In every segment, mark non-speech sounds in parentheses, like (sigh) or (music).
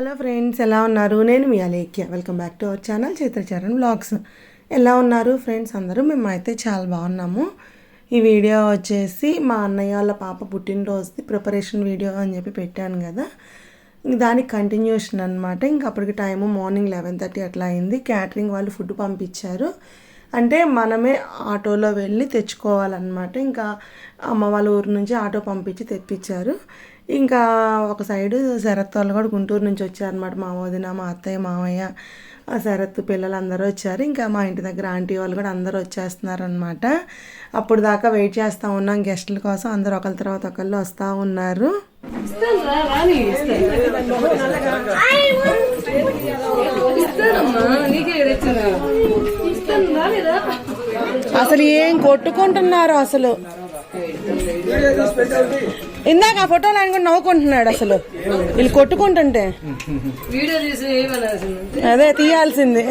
Hello friends ఎలా ఉన్నారు? నేను మీ Alekhya. Welcome back to our channel Chitracharan vlogs ఎలా ఉన్నారు ఫ్రెండ్స్? అందరూ మేమైతే చాలా బాగున్నాము. ఈ వీడియో వచ్చేసి మా అన్నయ్య వాళ్ళ పాప పుట్టినరోజుది ప్రిపరేషన్ వీడియో అని చెప్పి పెట్టాను కదా. దానికి కంటిన్యూషన్ అనమాట ఇంక అప్పటికి టైము మార్నింగ్ లెవెన్ థర్టీ అట్లా అయింది. క్యాటరింగ్ వాళ్ళు ఫుడ్ పంపించారు. అంటే మనమే ఆటోలో వెళ్ళి తెచ్చుకోవాలన్నమాట. ఇంకా అమ్మ వాళ్ళ ఊరు నుంచి ఆటో పంపించి తెప్పించారు. ఇంకా ఒక సైడు శరత్ వాళ్ళు కూడా గుంటూరు నుంచి వచ్చారనమాట మా వదిన మా అత్తయ్య మామయ్య. ఆ శరత్ పిల్లలు అందరూ వచ్చారు. ఇంకా మా ఇంటి దగ్గర ఆంటీ వాళ్ళు కూడా అందరూ వచ్చేస్తున్నారనమాట అప్పుడు దాకా వెయిట్ చేస్తూ ఉన్నాం గెస్టుల కోసం. అందరూ ఒకరి తర్వాత ఒకళ్ళు వస్తూ ఉన్నారు. అసలు ఏం కొట్టుకుంటున్నారు అసలు? ఇందాక ఆ ఫోటోలు ఆయన కూడా నవ్వుకుంటున్నాడు అసలు. వీళ్ళు కొట్టుకుంటుంటే. అదే తీయాల్సింది.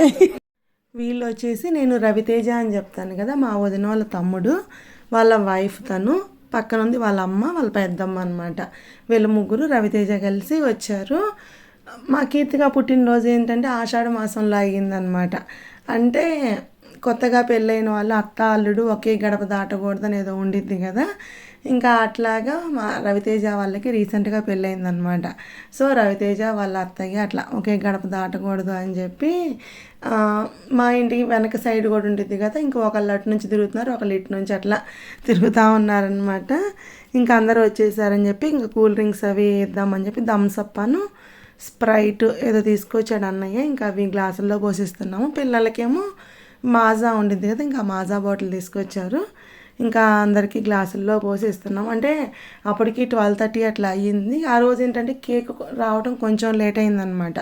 వీళ్ళు వచ్చేసి నేను రవితేజ అని చెప్తాను కదా మా వదిన వాళ్ళ తమ్ముడు వాళ్ళ వైఫ్ తను పక్కన ఉంది వాళ్ళ అమ్మ వాళ్ళ పెద్దమ్మ అనమాట వీళ్ళ ముగ్గురు రవితేజ కలిసి వచ్చారు. మా కీర్తిగా పుట్టినరోజు ఏంటంటే ఆషాఢ మాసంలో అయ్యిందనమాట అంటే కొత్తగా పెళ్ళైన వాళ్ళు అత్త అల్లుడు ఒకే గడప దాటకూడదని ఏదో ఉండిద్ది కదా. ఇంకా అట్లాగా మా రవితేజ వాళ్ళకి రీసెంట్గా పెళ్ళయిందనమాట సో రవితేజ వాళ్ళ అత్తయ్య అట్లా ఒకే గడప దాటకూడదు అని చెప్పి మా ఇంటికి వెనక సైడ్ కూడా ఉంటుంది కదా. ఇంకా ఒకళ్ళు అటు నుంచి తిరుగుతున్నారు ఒకళ్ళు ఇటు నుంచి అట్లా తిరుగుతూ ఉన్నారనమాట ఇంకా అందరూ వచ్చేసారని చెప్పి ఇంకా కూల్ డ్రింక్స్ అవి ఇద్దామని చెప్పి థమ్సప్ అను స్ప్రైట్ ఏదో తీసుకొచ్చాడు అన్నయ్య. ఇంకా అవి గ్లాసుల్లో పోసిస్తున్నాము. పిల్లలకేమో మాజా ఉండింది కదా ఇంకా మాజా బాటిల్ తీసుకొచ్చారు. ఇంకా అందరికీ గ్లాసుల్లో పోసి ఇస్తున్నాం అంటే అప్పటికి ట్వెల్వ్ థర్టీ అట్లా అయ్యింది. ఆ రోజు ఏంటంటే కేక్ రావడం కొంచెం లేట్ అయిందనమాట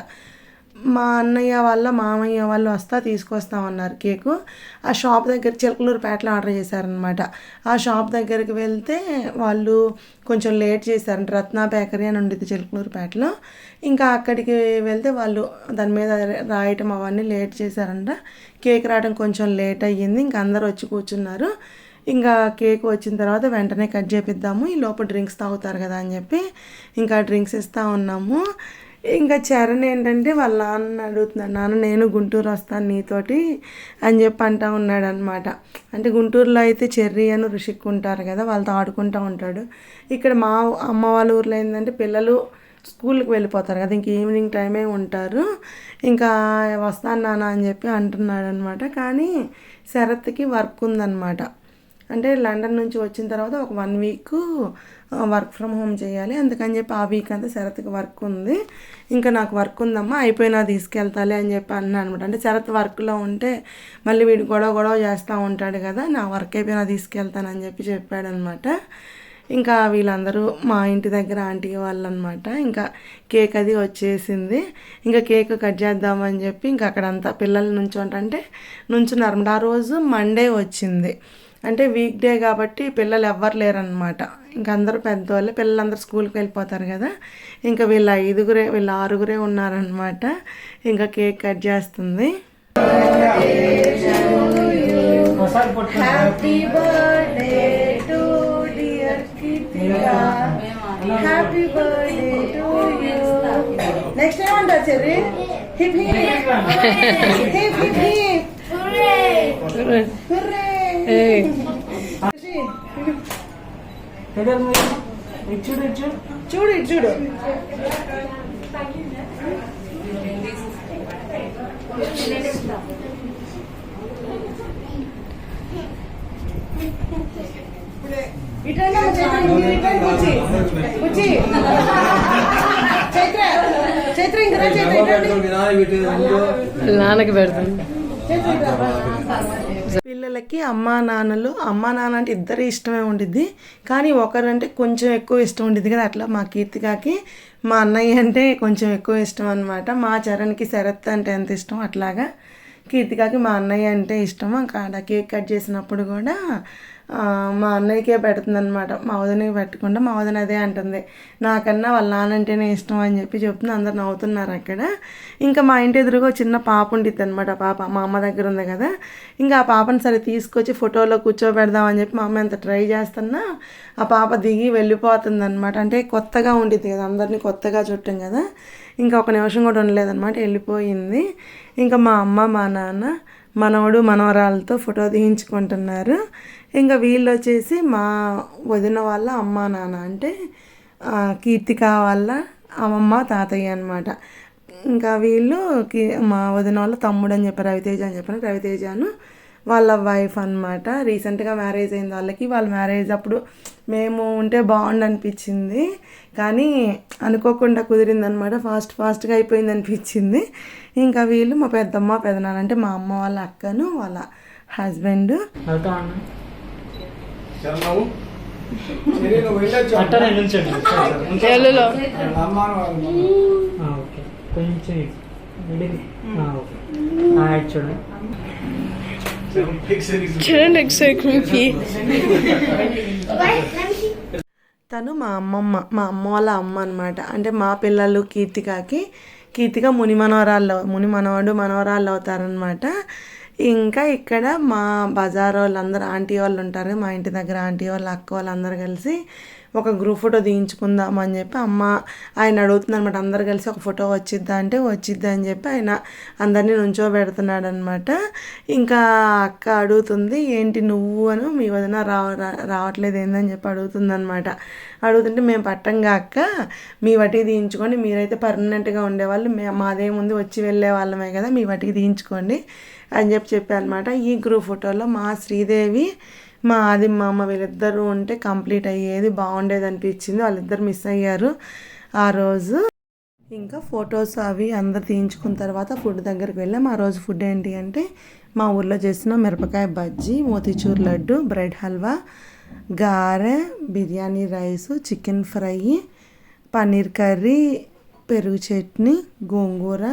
మా అన్నయ్య వాళ్ళ మామయ్య వాళ్ళు వస్తా తీసుకొస్తామన్నారు కేకు. ఆ షాప్ దగ్గర చిలకలూరుపేటలో ఆర్డర్ చేశారనమాట ఆ షాప్ దగ్గరికి వెళ్తే వాళ్ళు కొంచెం లేట్ చేశారంట. రత్న బేకరీ అని ఉండేది చిలకలూరుపేటలో ఇంకా అక్కడికి వెళ్తే వాళ్ళు దాని మీద రాయటం అవన్నీ లేట్ చేశారంట. కేక్ రావడం కొంచెం లేట్ అయ్యింది. ఇంకా అందరు వచ్చి కూర్చున్నారు. ఇంకా కేక్ వచ్చిన తర్వాత వెంటనే కట్ చేపిద్దాము. ఈ లోపల డ్రింక్స్ తాగుతారు కదా అని చెప్పి ఇంకా డ్రింక్స్ ఇస్తూ ఉన్నాము. ఇంకా చరణ్ ఏంటంటే వాళ్ళ నాన్న అడుగుతున్నాడు నాన్న నేను గుంటూరు వస్తాను నీతోటి అని చెప్పి అంటా ఉన్నాడు అనమాట అంటే గుంటూరులో అయితే చెర్రీ అని ఋషిక్ ఉంటారు కదా వాళ్ళతో ఆడుకుంటూ ఉంటాడు. ఇక్కడ మా అమ్మ వాళ్ళ ఊర్లో ఏంటంటే పిల్లలు స్కూల్కి వెళ్ళిపోతారు కదా ఇంక ఈవినింగ్ టైమే ఉంటారు. ఇంకా వస్తాను నాన్న అని చెప్పి అంటున్నాడు అనమాట కానీ శరత్కి వర్క్ ఉందన్నమాట. అంటే లండన్ నుంచి వచ్చిన తర్వాత ఒక one week work from home చేయాలి. అందుకని చెప్పి ఆ వీక్ అంతా శరత్కి వర్క్ ఉంది. ఇంకా నాకు వర్క్ ఉందమ్మా అయిపోయినా తీసుకెళ్తాలి అని చెప్పి అన్నా అనమాట. అంటే శరత్ వర్క్లో ఉంటే మళ్ళీ వీడు గొడవ గొడవ చేస్తూ ఉంటాడు కదా నా వర్క్ అయిపోయినా తీసుకెళ్తానని చెప్పి చెప్పాడనమాట. ఇంకా వీళ్ళందరూ మా ఇంటి దగ్గర ఆంటీ వాళ్ళు అనమాట ఇంకా కేక్ అది వచ్చేసింది. ఇంకా కేక్ కట్ చేద్దామని చెప్పి ఇంకా అక్కడంతా పిల్లల నుంచోంటే నుంచున్నారు. ఆ రోజు మండే వచ్చింది. అంటే వీక్ డే కాబట్టి పిల్లలు ఎవ్వరు లేరనమాట ఇంకా అందరూ పెద్దవాళ్ళే పిల్లలందరూ స్కూల్కి వెళ్ళిపోతారు కదా. ఇంకా వీళ్ళ ఐదుగురే వీళ్ళ ఆరుగురే ఉన్నారనమాట ఇంకా కేక్ కట్ చేస్తుంది. Happy birthday to dear Keerthika happy birthday to you next ఏమంటారు Cherry? Hip hip hip hip hip hurray చూడు ఇటు చూడు. చైత్ర ఇటండి. నాన్నకి పెడతాను. పిల్లలకి అమ్మా నాన్నలు అమ్మా నాన్న అంటే ఇద్దరు ఇష్టమే ఉండిద్ది. కానీ ఒకరంటే కొంచెం ఎక్కువ ఇష్టం ఉండిద్ది కదా. అట్లా మా కీర్తికాకి మా అన్నయ్య అంటే కొంచెం ఎక్కువ ఇష్టం అనమాట మా చరణ్కి శరత్ అంటే ఎంత ఇష్టం? అట్లాగా. కీర్తికాకి మా అన్నయ్య అంటే ఇష్టం కాడ కేక్ కట్ చేసినప్పుడు కూడా మా అన్నయ్యకే పెడుతుంది అనమాట మా వదినకి పెట్టకుండా మా వదిన అదే అంటుంది. నాకన్నా వాళ్ళ నాన్నంటేనే ఇష్టం అని చెప్పి చెప్తుంది. అందరు నవ్వుతున్నారు అక్కడ. ఇంకా మా ఇంటి ఎదురుగా చిన్న పాప ఉండిద్ది అనమాట పాప. మా అమ్మ దగ్గర ఉంది కదా. ఇంకా ఆ పాపని సరే తీసుకొచ్చి ఫోటోలో కూర్చోబెడదామని చెప్పి మా అమ్మ ఎంత ట్రై చేస్తున్నా ఆ పాప దిగి వెళ్ళిపోతుంది అనమాట అంటే కొత్తగా ఉండిద్ది కదా అందరినీ కొత్తగా చుట్టాం కదా. ఇంకా ఒక నిమిషం కూడా ఉండలేదన్నమాట వెళ్ళిపోయింది. ఇంకా మా అమ్మ మా నాన్న మనవడు మనవరాలతో ఫోటో తీయించుకుంటున్నారు. ఇంకా వీళ్ళు వచ్చేసి మా వదిన వాళ్ళ అమ్మ నాన్న అంటే కీర్తిక వాళ్ళ అమ్మమ్మ తాతయ్య అనమాట ఇంకా వీళ్ళు మా వదిన వాళ్ళ తమ్ముడు అని చెప్పారు రవితేజ అని చెప్పారు రవితేజను వాళ్ళ వైఫ్ అనమాట రీసెంట్గా మ్యారేజ్ అయింది వాళ్ళకి వాళ్ళ మ్యారేజ్ అప్పుడు మేము ఉంటే బాగుండు అనిపించింది. కానీ అనుకోకుండా కుదిరిందనమాట ఫాస్ట్ ఫాస్ట్గా అయిపోయింది అనిపించింది. ఇంకా వీళ్ళు మా పెద్దమ్మ పెదనాన్న అంటే మా అమ్మ వాళ్ళ అక్కను వాళ్ళ హస్బెండ్ (laughs) కొంచెం చూడండి. చూడండి ఒకసారి creepy. తను మా అమ్మమ్మ మా అమ్మ వాళ్ళ అమ్మ అనమాట అంటే మా పిల్లలు కీర్తికాకి కీర్తిక ముని మనవరాళ్ళు ముని మనవడు మనవరాళ్ళు అవుతారనమాట ఇంకా ఇక్కడ మా బజార్ వాళ్ళందరూ ఆంటీ వాళ్ళు ఉంటారు మా ఇంటి దగ్గర ఆంటీ వాళ్ళు అక్క వాళ్ళందరూ కలిసి ఒక గ్రూప్ ఫోటో తీయించుకుందాం అని చెప్పి అమ్మ ఆయన అడుగుతుందనమాట అందరు కలిసి ఒక ఫోటో వచ్చిద్దా అంటే వచ్చిద్దా అని చెప్పి ఆయన అందరినీ నుంచోబెడుతున్నాడు అనమాట ఇంకా అక్క అడుగుతుంది ఏంటి నువ్వు అని మీ వదిన రావ రావట్లేదు ఏందని చెప్పి అడుగుతుంది అనమాట అడుగుతుంటే మేము పట్టంగా అక్క మీ వటికి తీయించుకోండి మీరైతే పర్మనెంట్గా ఉండేవాళ్ళు మే మాదేముంది వచ్చి వెళ్ళే వాళ్ళమే కదా మీ వటికి తీయించుకోండి అని చెప్పి చెప్పాను అనమాట ఈ గ్రూప్ ఫోటోలో మా శ్రీదేవి మా ఆది మా అమ్మ వీళ్ళిద్దరూ ఉంటే కంప్లీట్ అయ్యేది బాగుండేది అనిపించింది. వాళ్ళిద్దరు మిస్ అయ్యారు ఆ రోజు. ఇంకా ఫొటోస్ అవి అందరు తీయించుకున్న తర్వాత ఫుడ్ దగ్గరికి వెళ్ళాం. ఆ రోజు ఫుడ్ ఏంటి అంటే మా ఊర్లో చేసిన మిరపకాయ bajji motichoor laddu bread halwa గారె biryani rice chicken fry paneer curry పెరుగు చట్నీ గోంగూర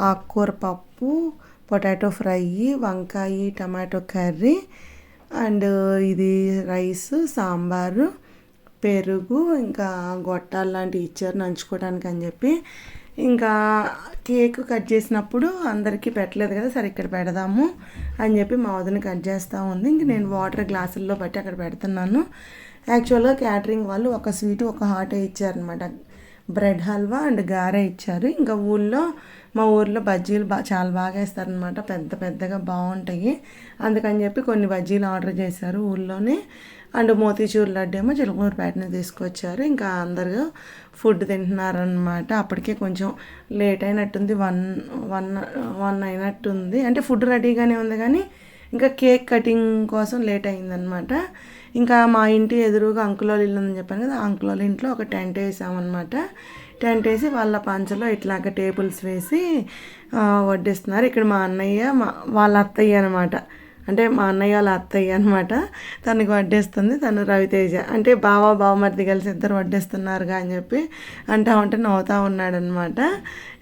ఆకుకూర పప్పు పొటాటో ఫ్రై వంకాయ టమాటో కర్రీ అండ్ ఇది రైస్ సాంబారు పెరుగు ఇంకా గొట్టాలు లాంటివి ఇచ్చారు నంచుకోవడానికి అని చెప్పి. ఇంకా కేక్ కట్ చేసినప్పుడు అందరికీ పెట్టలేదు కదా సరే ఇక్కడ పెడదాము అని చెప్పి మా వదిన కట్ చేస్తూ ఉంది. ఇంక నేను వాటర్ గ్లాసుల్లో బట్టి అక్కడ పెడుతున్నాను. యాక్చువల్గా క్యాటరింగ్ వాళ్ళు ఒక స్వీట్ ఒక హాట్ ఇచ్చారనమాట బ్రెడ్ హల్వా అండ్ గారె ఇచ్చారు. ఇంకా ఊళ్ళో మా ఊర్లో బజ్జీలు బా చాలా బాగా వేస్తారనమాట పెద్ద పెద్దగా బాగుంటాయి అందుకని చెప్పి కొన్ని బజ్జీలు ఆర్డర్ చేశారు ఊళ్ళోనే. అండ్ మోతీచూర్ లడ్డు ఏమో చిలకూరుపేటని తీసుకొచ్చారు. ఇంకా అందరూ ఫుడ్ తింటున్నారనమాట అప్పటికే కొంచెం లేట్ అయినట్టుంది. వన్ వన్ వన్ అయినట్టుంది. అంటే ఫుడ్ రెడీగానే ఉంది కానీ ఇంకా కేక్ కటింగ్ కోసం లేట్ అయిందనమాట ఇంకా మా ఇంటి ఎదురుగా అంకులోళ్ళ ఇల్లు ఉందని చెప్పాను కదా అంకులోళ్ళ ఇంట్లో ఒక టెంట్ వేసామన్నమాట. టెంట్ వేసి వాళ్ళ పంచలో ఇట్లాగ టేబుల్స్ వేసి వడ్డిస్తున్నారు. ఇక్కడ మా అన్నయ్య మా వాళ్ళ అత్తయ్య అనమాట అంటే మా అన్నయ్య వాళ్ళ అత్తయ్య అనమాట తనకు వడ్డేస్తుంది తను రవితేజ అంటే బావ బావమరిది కలిసి ఇద్దరు వడ్డేస్తున్నారుగా అని చెప్పి అంటా ఉంటే నవ్వుతూ ఉన్నాడనమాట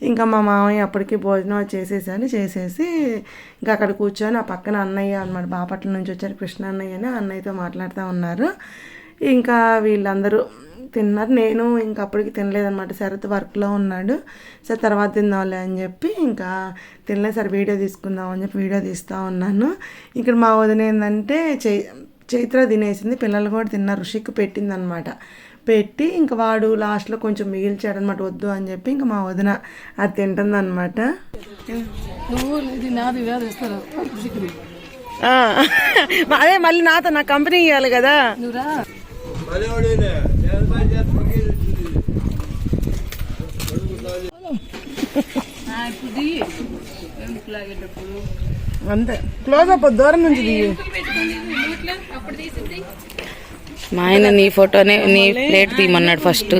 ఇంకా మా మామయ్య అప్పటికి భోజనం చేసేసాను చేసేసి ఇంకా అక్కడ కూర్చొని ఆ పక్కన అన్నయ్య అనమాట బాపట్ల నుంచి వచ్చారు కృష్ణ అన్నయ్య అని అన్నయ్యతో మాట్లాడుతూ ఉన్నారు. ఇంకా వీళ్ళందరూ తిన్నారు. నేను ఇంకా అప్పటికి తినలేదన్నమాట. శరత్ వర్క్లో ఉన్నాడు. సరే తర్వాత తిందాంలే అని చెప్పి ఇంకా తినలేదు సరే వీడియో తీసుకుందాం అని చెప్పి వీడియో తీస్తూ ఉన్నాను. ఇక్కడ మా వదిన ఏంటంటే చై చైత్ర తినేసింది. పిల్లలు కూడా తిన్నారు. ఋషిక్ పెట్టిందనమాట పెట్టి ఇంకా వాడు లాస్ట్లో కొంచెం మిగిల్చాడనమాట వద్దు అని చెప్పి ఇంకా మా వదిన అది ఇస్తారు? ఋషికుడు అదే మళ్ళీ నాతో నా కంపెనీ ఇవ్వాలి కదా నువ్వు రా భలేవాడేలే. నేను పని చేస్తాను, ఇంకేం చేస్తుంది? ఇప్పుడు దిగి ఎందుకు లాగేటప్పుడు అంతే. క్లోజ్ అప్ దూరం నుంచి దిగి మా ఆయన నీ ఫోటోనే నీ ప్లేట్ తీయమన్నాడు ఫస్ట్.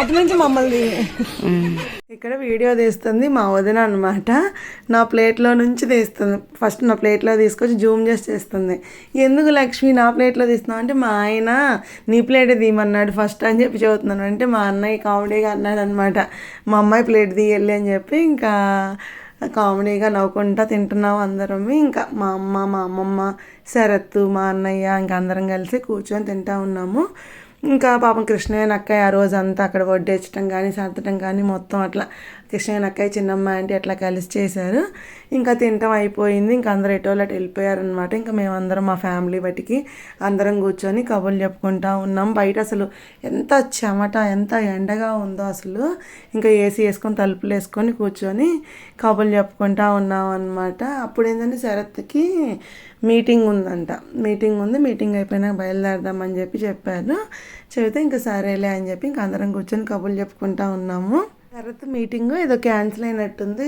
అటు నుంచి మమ్మల్ని. ఇక్కడ వీడియో తీస్తుంది మా వదిన అనమాట నా ప్లేట్లో నుంచి తీస్తుంది. ఫస్ట్ నా ప్లేట్లో తీసుకొచ్చి జూమ్ చేసి చేస్తుంది. ఎందుకు లక్ష్మి నా ప్లేట్లో తీస్తున్నావు? అంటే మా ఆయన నీ ప్లేటే తీయమన్నాడు ఫస్ట్ అని చెప్పి చదువుతున్నాను అంటే మా అన్నయ్య కామెడీగా అన్నాడు అనమాట మా అమ్మాయి ప్లేట్ తీయాలి అని చెప్పి ఇంకా కామెడీగా నవ్వుకుంటా తింటున్నాం అందరం. ఇంకా మా అమ్మ మా అమ్మమ్మ శరత్తు మా అన్నయ్య ఇంకా అందరం కలిసి కూర్చొని తింటా ఉన్నాము. ఇంకా పాపం కృష్ణయ్య నక్కయ్య ఆ రోజు అంతా అక్కడ వడ్డించడం కానీ సర్దటం కానీ మొత్తం అట్లా కృష్ణయ్య నక్కయ్య చిన్నమ్మ అంటే అట్లా కలిసి చేశారు. ఇంకా తినటం అయిపోయింది. ఇంకా అందరు ఎటో అటు వెళ్ళిపోయారనమాట ఇంకా మేమందరం మా ఫ్యామిలీ బట్టికి అందరం కూర్చొని కబుర్లు చెప్పుకుంటా ఉన్నాం. బయట అసలు ఎంత చెమట ఎంత ఎండగా ఉందో అసలు. ఇంకా ఏసీ వేసుకొని తలుపులు వేసుకొని కూర్చొని కబుర్లు చెప్పుకుంటా ఉన్నాం అనమాట అప్పుడు ఏంటంటే శరత్కి మీటింగ్ ఉందంట. మీటింగ్ ఉంది మీటింగ్ అయిపోయినాక బయలుదేరదామని చెప్పి చెప్పారు. చెబితే ఇంకా సరేలే అని చెప్పి ఇంకా అందరం కూర్చొని కబుర్లు చెప్పుకుంటా ఉన్నాము. తర్వాత మీటింగ్ ఏదో క్యాన్సిల్ అయినట్టుంది.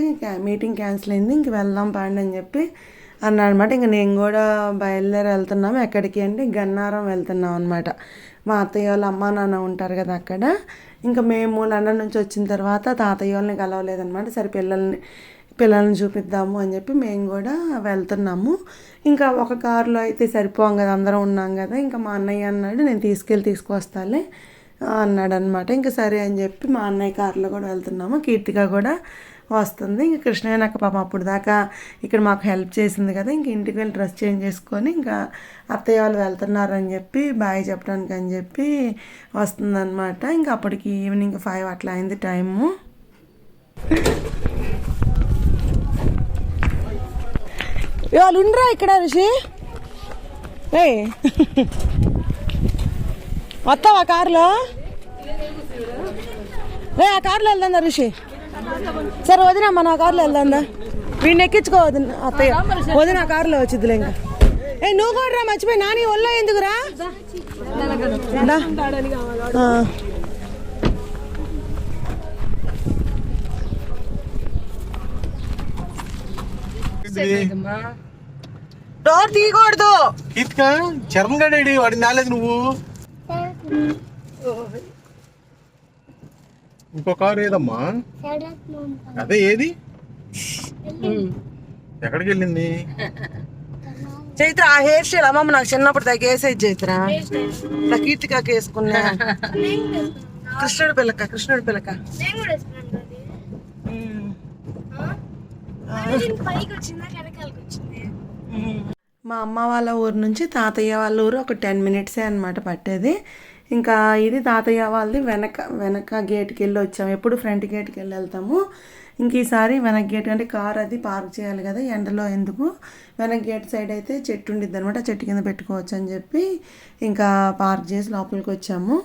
మీటింగ్ క్యాన్సిల్ అయింది ఇంక వెళ్దాం పాండి అని చెప్పి అన్నా అనమాట ఇంక నేను కూడా బయలుదేరి వెళ్తున్నాము. ఎక్కడికి అంటే గన్నారం వెళ్తున్నాం అనమాట మా అత్తయ్య వాళ్ళ అమ్మ నాన్న ఉంటారు కదా అక్కడ. ఇంకా మేము లండన్ నుంచి వచ్చిన తర్వాత తాతయ్య వాళ్ళని కలవలేదన్నమాట. సరే పిల్లల్ని పిల్లల్ని చూపిద్దాము అని చెప్పి మేము కూడా వెళ్తున్నాము. ఇంకా ఒక కారులో అయితే సరిపోం కదా అందరం ఉన్నాం కదా ఇంకా మా అన్నయ్య అన్నాడు నేను తీసుకెళ్ళి తీసుకొస్తాలే అన్నాడు అనమాట ఇంకా సరే అని చెప్పి మా అన్నయ్య కారులో కూడా వెళ్తున్నాము. కీర్తిక కూడా వస్తుంది. ఇంకా కృష్ణయ్య నాకు పాపం అప్పుడు దాకా ఇక్కడ మాకు హెల్ప్ చేసింది కదా ఇంక ఇంటికి వెళ్ళి డ్రెస్ చేంజ్ చేసుకొని ఇంకా అత్తయ్య వాళ్ళు వెళ్తున్నారని చెప్పి బాయ్ చెప్పడానికి అని చెప్పి వస్తుందన్నమాట. ఇంకా అప్పటికి ఈవినింగ్ ఫైవ్ అట్లా అయింది టైము. వాళ్ళు ఉండరా ఇక్కడ ఋషి? ఏ వస్తావా కారులో? రే ఆ కారులో వెళ్దాందా ఋషి? సరే వదిన మన ఆ కారులో వెళ్దాందా? వీడిని ఎక్కించుకో వదిన. అత్తయ్య వదిన ఆ కారులో వచ్చిద్దిలే ఇంకా. ఏ నువ్వు కూడా రా మర్చిపోయి. నాని ఒళ్ళో ఎందుకురా దా. ఆ. డోర్ తీయకూడదు? ఇటుక చరణ్ గడేడి వాడిని రాలేదు నువ్వు. ఇంకో కారు ఏదమ్మా? అదే ఏది? ఎక్కడికి వెళ్ళింది? చైత్ర ఆ హెయిర్ స్టైల్ అమ్మమ్మ నాకు చిన్నప్పుడు దగ్గర వేసేది చైత్ర. నా కీర్తికాకి వేసుకున్నా. కృష్ణుడి పిల్లక కృష్ణుడి పిల్లక పైకి వచ్చిందా వెనకాలకి వచ్చింది? మా అమ్మ వాళ్ళ ఊరు నుంచి తాతయ్య వాళ్ళ ఊరు ఒక టెన్ మినిట్సే అనమాట పట్టేది. ఇంకా ఇది తాతయ్య వాళ్ళది వెనక వెనక గేట్కి వెళ్ళి వచ్చాము. ఎప్పుడు ఫ్రంట్ గేట్కి వెళ్ళి వెళ్తాము. ఇంక ఈసారి వెనక గేట్ అంటే కార్ అది పార్క్ చేయాలి కదా ఎండలో ఎందుకు? వెనక గేట్ సైడ్ అయితే చెట్టు ఉండిద్ది అనమాట చెట్టు కింద పెట్టుకోవచ్చు అని చెప్పి ఇంకా పార్క్ చేసి లోపలికి వచ్చాము.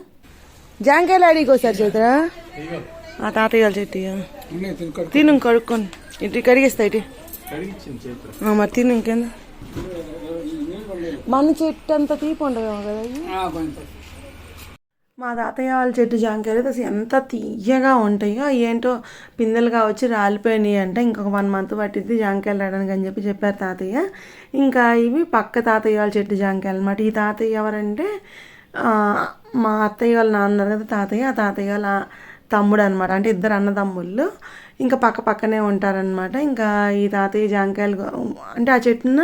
జాంకాయలు అడిగి వచ్చారు చైత్ర? ఆ తాతయ్య వాళ్ళ చెట్టు. తిను కడుక్కొని. ఇటు కడిగిస్తా ఇటు. మరి తిను ఇంకేంది? మన చెట్టు అంతా తీపి ఉండదు కదా? మా తాతయ్య వాళ్ళ చెట్టు జాంకాయలు అయితే అసలు ఎంత తీయగా ఉంటాయో. ఏంటో పిందెలుగా వచ్చి రాలిపోయినాయి అంటే ఇంకొక వన్ మంత్ పట్టిద్ది జాంకాయలు రావడానికి అని చెప్పి చెప్పారు తాతయ్య. ఇంకా ఇవి పక్క తాతయ్య వాళ్ళ చెట్టు జాంకాయలు అనమాట ఈ తాతయ్య ఎవరంటే ఆ, మా అత్తయ్య వాళ్ళ నాన్నారు కదా తాతయ్య. ఆ తాతయ్య వాళ్ళ తమ్ముడు అనమాట అంటే ఇద్దరు అన్నదమ్ముళ్ళు. ఇంకా పక్క పక్కనే ఉంటారనమాట ఇంకా ఈ తాతయ్య జాంకాయలు అంటే ఆ చెట్టున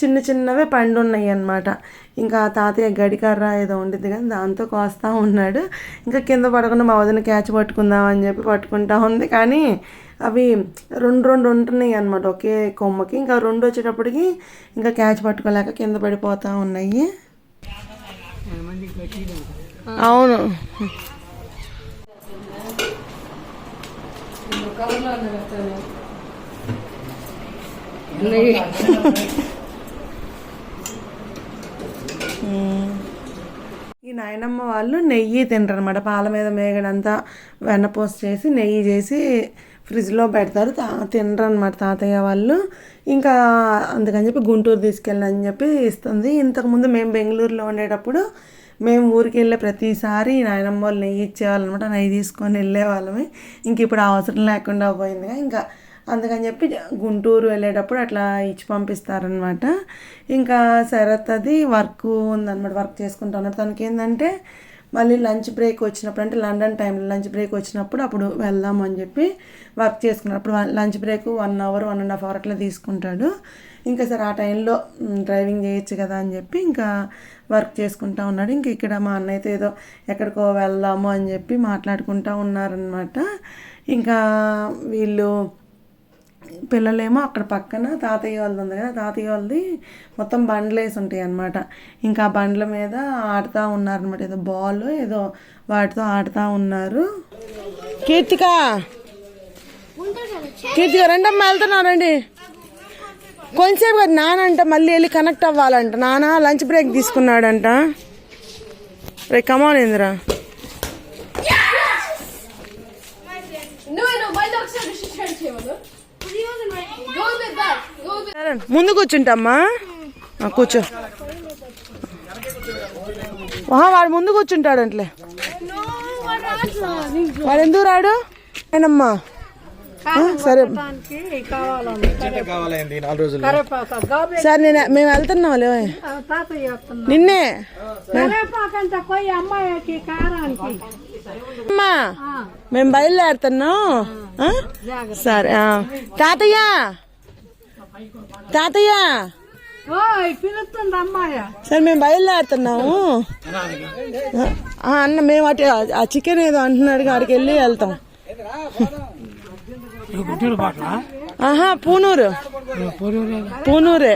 చిన్న చిన్నవే పండు ఉన్నాయి అనమాట ఇంకా ఆ తాతయ్య గడికర్ర ఏదో ఉండిద్ది కదా దాంతో కోస్తా ఉన్నాడు. ఇంకా కింద పడకుండా మా వదిన క్యాచ్ పట్టుకుందాం అని చెప్పి పట్టుకుంటా ఉంది. కానీ అవి రెండు రెండు ఉంటున్నాయి అనమాట ఒకే కొమ్మకి. ఇంకా రెండు వచ్చేటప్పటికి ఇంకా క్యాచ్ పట్టుకోలేక కింద పడిపోతూ ఉన్నాయి. అవును కవర్లో అన్న పెడతాను ఈ నాయనమ్మ వాళ్ళు నెయ్యి తింటారు అనమాట పాల మీద మేగడంతా వెన్నపూస చేసి నెయ్యి చేసి ఫ్రిడ్జ్లో పెడతారు. తా తినరు అనమాట తాతయ్య వాళ్ళు. ఇంకా అందుకని చెప్పి గుంటూరు తీసుకెళ్ళని చెప్పి ఇస్తుంది. ఇంతకుముందు మేము బెంగళూరులో ఉండేటప్పుడు మేము ఊరికి వెళ్ళే ప్రతిసారి నాయనమ్మ వాళ్ళు నెయ్యి ఇచ్చేవాళ్ళనమాట నెయ్యి తీసుకొని వెళ్ళేవాళ్ళమే ఇంక ఇప్పుడు అవసరం లేకుండా పోయిందిగా. ఇంకా అందుకని చెప్పి గుంటూరు వెళ్ళేటప్పుడు అట్లా ఇచ్చి పంపిస్తారనమాట ఇంకా శరత్ అది వర్క్ ఉందన్నమాట. వర్క్ చేసుకుంటాను తనకి ఏంటంటే మళ్ళీ లంచ్ బ్రేక్ వచ్చినప్పుడు అంటే లండన్ టైంలో లంచ్ బ్రేక్ వచ్చినప్పుడు అప్పుడు వెళ్దాం అని చెప్పి వర్క్ చేసుకున్నప్పుడు lunch break one hour one and half hour అట్లా తీసుకుంటాడు. ఇంకా సరే ఆ టైంలో డ్రైవింగ్ చేయొచ్చు కదా అని చెప్పి ఇంకా వర్క్ చేసుకుంటా ఉన్నాడు. ఇంక ఇక్కడ మా అన్నయ్యతో ఏదో ఎక్కడికో వెళ్దాము అని చెప్పి మాట్లాడుకుంటా ఉన్నారనమాట ఇంకా వీళ్ళు పిల్లలేమో అక్కడ పక్కన తాతయ్య వాళ్ళది ఉంది కదా తాతయ్య వాళ్ళది మొత్తం బండ్లు వేసి ఉంటాయి అన్నమాట. ఇంకా ఆ బండ్ల మీద ఆడుతూ ఉన్నారనమాట ఏదో బాల్ ఏదో వాటితో ఆడుతూ ఉన్నారు. కీర్తిక కీర్తిక రెండమ్మ వెళ్తున్నారండి కొంచెం కొంచెంసేపు కదా మళ్ళీ వెళ్ళి కనెక్ట్ అవ్వాలంట. నాన్న లంచ్ బ్రేక్ తీసుకున్నాడంట. రే కమాన్ ఇందిరా. ముందు కూర్చుంటమ్మా. కూర్చో. వాడు ముందు కూర్చుంటాడు అంట్లే వాడు ఎందుకు రాడు? ఏనమ్మా సరే. సార్ నేను మేము వెళ్తున్నాం లే నిన్నే? అమ్మా మేము బయలుదేరుతున్నాం. ఆ? సరే ఆ. తాతయ్య! తాతయ్య! సరే మేము బయలుదేరుతున్నాము ఆ, అన్న మేము అటు ఆ చికెన్ ఏదో అంటున్నాడు అక్కడికి వెళ్ళి వెళ్తాం. ఆహా పూనూరు. పూనూరే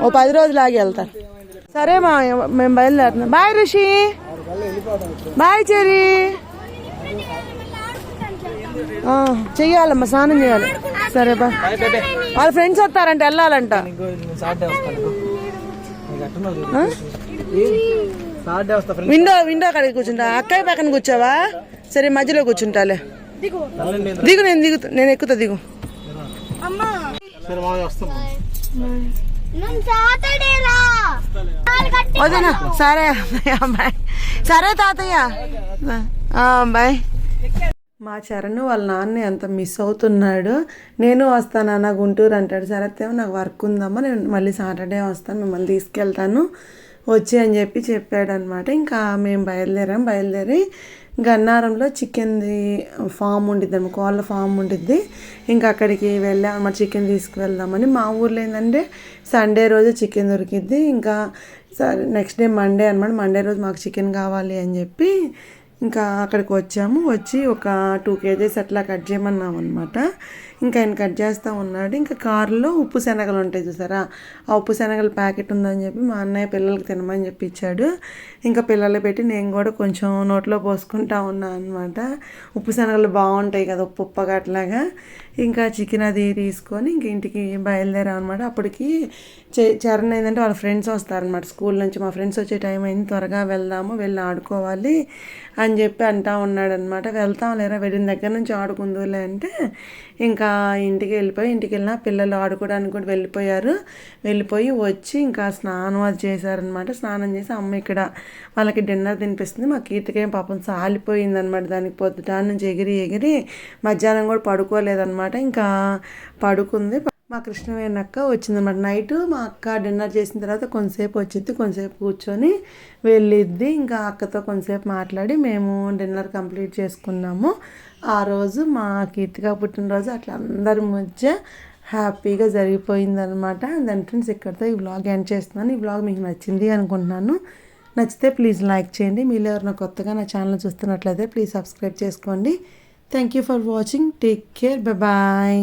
ఓ పది రోజులు ఆగి వెళ్తాం సరే మా మేము బయలుదేరుతున్నాం. బాయ్ రిషి. బాయ్ చెరి ఆ, చెయ్యాలమ్మా స్నానం చేయాలి. సరే బా. వాళ్ళ ఫ్రెండ్స్ వస్తారంట వెళ్ళాలంట? విండో విండో కాడికి కూర్చుంటా. అక్కయ్య పక్కన కూర్చోవా? సరే మధ్యలో కూర్చుంటాలే. దిగు. నేను దిగు నేను ఎక్కుతా దిగు. వదినా సరే అమ్మాయి అమ్మాయి. సరే తాతయ్య. ఆ, బాయ్ మా చరణ్ వాళ్ళ నాన్న ఎంత మిస్ అవుతున్నాడు. నేను వస్తానన్న గుంటూరు అంటాడు. సరే నాకు వర్క్ ఉందమ్మా. నేను మళ్ళీ సాటర్డే వస్తాను. మిమ్మల్ని తీసుకెళ్తాను. వచ్చి అని చెప్పి చెప్పాడనమాట. ఇంకా మేము బయలుదేరాం. బయలుదేరి గన్నారంలో చికెన్ది ఫామ్ ఉండిద్ది అనమాట కోళ్ళ ఫామ్ ఉండిద్ది. ఇంకా అక్కడికి వెళ్ళాం అన్నమాట చికెన్ తీసుకువెళ్దామని మా ఊర్లో ఏంటంటే సండే రోజు చికెన్ దొరికిద్ది. ఇంకా సరే నెక్స్ట్ డే మండే అనమాట మండే రోజు మాకు చికెన్ కావాలి అని చెప్పి ఇంకా అక్కడికి వచ్చాము. వచ్చి ఒక టూ కేజీస్ అట్లా కట్ చేయమన్నాం అనమాట ఇంకా ఆయన కట్ చేస్తూ ఉన్నాడు. ఇంకా కారులో ఉప్పు శనగలు ఉంటాయి చూసారా? ఆ ఉప్పు శనగల ప్యాకెట్ ఉందని చెప్పి మా అన్నయ్య పిల్లలకి తినమని చెప్పి ఇచ్చాడు ఇంకా పిల్లలు పెట్టి నేను కూడా కొంచెం నోట్లో పోసుకుంటా ఉన్నాను అనమాట ఉప్పు శనగలు బాగుంటాయి కదా ఉప్పు ఉప్పగా అట్లాగా. ఇంకా చికెన్ అది తీసుకొని ఇంక ఇంటికి బయలుదేరాం అనమాట అప్పటికి చరణ్ ఏంటంటే వాళ్ళ ఫ్రెండ్స్ వస్తారనమాట స్కూల్ నుంచి. మా ఫ్రెండ్స్ వచ్చే టైం అయింది త్వరగా వెళ్దాము వెళ్ళి ఆడుకోవాలి అని చెప్పి అంటా ఉన్నాడనమాట వెళ్తాం లేరా? వెళ్ళిన దగ్గర నుంచి ఆడుకుందులే అంటే ఇంకా ఇంటికి వెళ్ళిపోయి ఇంటికి వెళ్ళిన పిల్లలు ఆడుకోవడానికి కూడా వెళ్ళిపోయారు. వెళ్ళిపోయి వచ్చి ఇంకా స్నానం అది చేశారనమాట స్నానం చేసి అమ్మ ఇక్కడ వాళ్ళకి డిన్నర్ తినిపిస్తుంది. మా కీర్తికేం పాపం సాలిపోయింది అనమాట దానికి పొద్దుట నుంచి ఎగిరి. ఎగిరి మధ్యాహ్నం కూడా పడుకోలేదనమాట ఇంకా పడుకుంది. మా కృష్ణవేణి అక్క వచ్చిందనమాట నైట్ మా అక్క డిన్నర్ చేసిన తర్వాత కొంతసేపు వచ్చింది కొంతసేపు కూర్చొని వెళ్ళిద్ది. ఇంకా అక్కతో కొంతసేపు మాట్లాడి మేము డిన్నర్ కంప్లీట్ చేసుకున్నాము. ఆ రోజు మా కీర్తిక పుట్టినరోజు అట్లా అందరి మధ్య హ్యాపీగా జరిగిపోయిందనమాట దాని ఫ్రెండ్స్ ఇక్కడితో ఈ వ్లాగ్ ఎండ్ చేస్తున్నాను. ఈ వ్లాగ్ మీకు నచ్చింది అనుకుంటున్నాను. నచ్చితే ప్లీజ్ లైక్ చేయండి. మీరు ఎవరైనా కొత్తగా నా ఛానల్ చూస్తున్నట్లయితే ప్లీజ్ సబ్స్క్రైబ్ చేసుకోండి. Thank you for watching take care bye